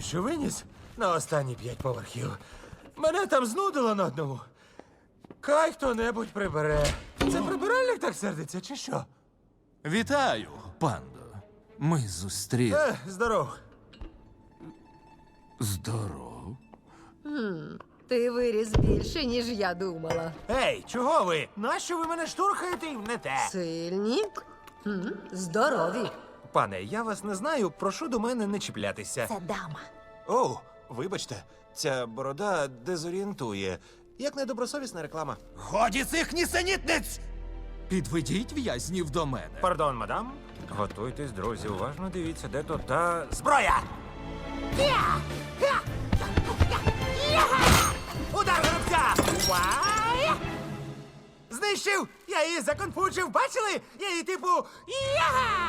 що виніс на останні п'ять поверхів. Мене там знудило на одному. Хай хто-небудь прибере. Це прибиральник так сердиться, чи що? Вітаю, пандо. Ми зустріли. Е, здоров. Здоров. Ти виріс більше, ніж я думала. Ей, чого ви? Нащо ви мене штурхаєте і не те? Сильні, м, здорові. Пане, я вас не знаю, прошу до мене не чіплятися. Це дама. О, вибачте, ця борода дезорієнтує. Як недобросовісна реклама. Годі цих нісенітниць! Підведіть в'язнів до мене. Пардон, мадам. Готуйтесь, друзі, уважно дивіться, де то та зброя. Удар гравця! Вай! Знищив! Я її законфучив, бачили? Я її типу. Яу!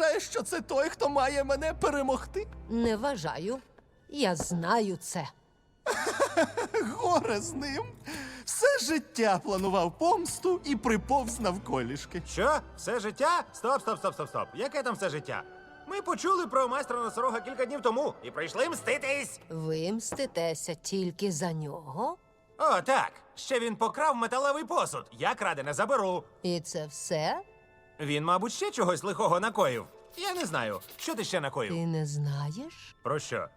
Вважаєш, що це той, хто має мене перемогти? Не вважаю. Я знаю це. Горе з ним. Все життя планував помсту і приповз навколішки. Що? Все життя? Стоп, стоп, стоп, стоп, стоп. Яке там все життя? Ми почули про майстра носорога кілька днів тому і прийшли мститись. Ви мститеся тільки за нього? О, так. Ще він покрав металевий посуд. Я крадене заберу. І це все? Він, мабуть, ще чогось лихого накоїв. Я не знаю. Що ти ще накоїв? Ти не знаєш? Про що?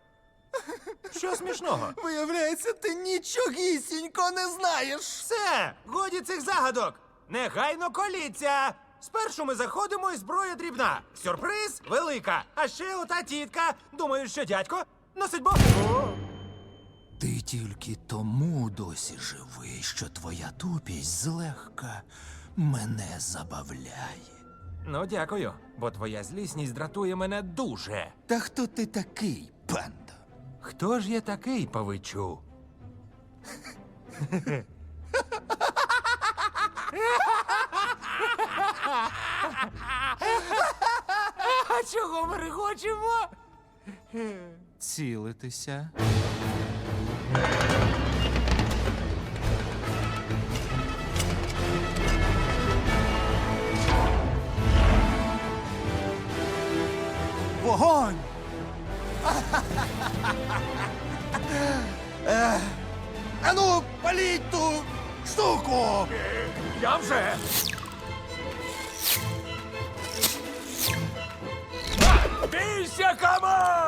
Що смішного? Виявляється, ти нічогісінько не знаєш. Все, годі цих загадок. Негайно коліться. Спершу ми заходимо і зброя дрібна. Сюрприз велика. А ще ота тітка. Думаю, що дядько носить бо. Ти тільки тому досі живий, що твоя тупість злегка мене забавляє. Ну, дякую, бо твоя злісність дратує мене дуже. Та хто ти такий, пандо? Хто ж я такий, павичу? А чого ми регочемо? Цілитися. Вогонь! Е, Ану, паліть ту штуку! Я вже. Бійся, камах!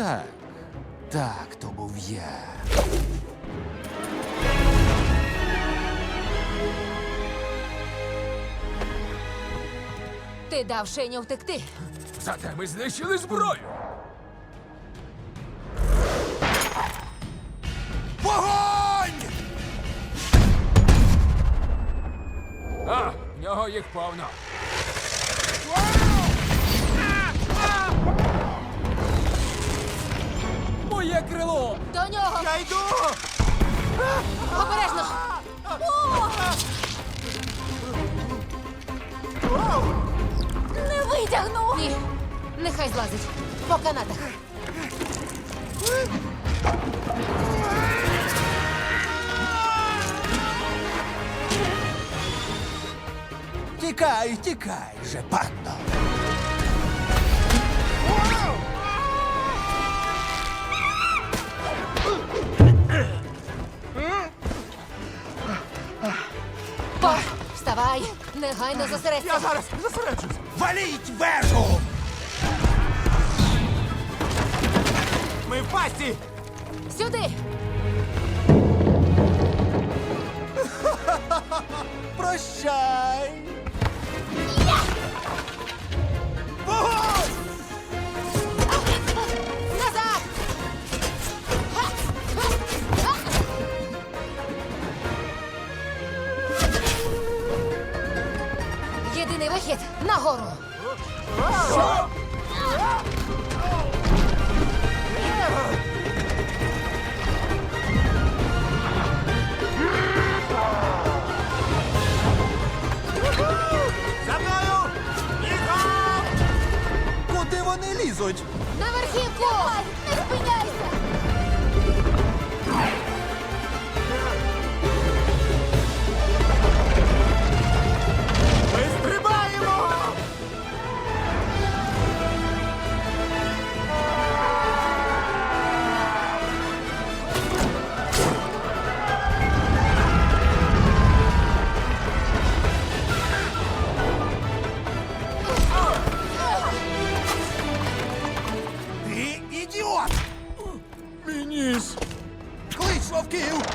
Так, так, то був я. Ти дав Шеню втекти. Зате ми знищили зброю! Вогонь! А, в нього їх повно. Крило! До нього! Я йду! Обережно! Не витягну! Ні, нехай злазить. По канатах. Тікай, тікай же, пандо. Негайно зосередься. Я зараз зосереджусь. Валіть вежу! Ми в пасті! Сюди! Прощай! Вихід нагору. За мною! Бігом! Куди вони лізуть? На верхівку!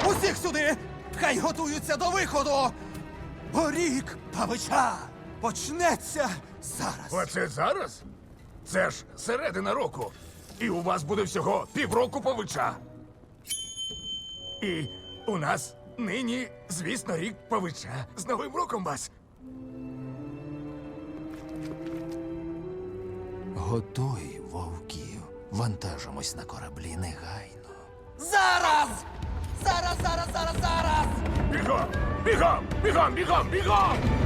Усіх сюди! Хай готуються до виходу! Бо рік павича почнеться зараз! Оце зараз? Це ж середина року. І у вас буде всього півроку павича. І у нас нині, звісно, рік павича. З Новим роком вас! Готуй вовків. Вантажимось на кораблі негайно. Бігом! Бігом! Бігом! Бігом!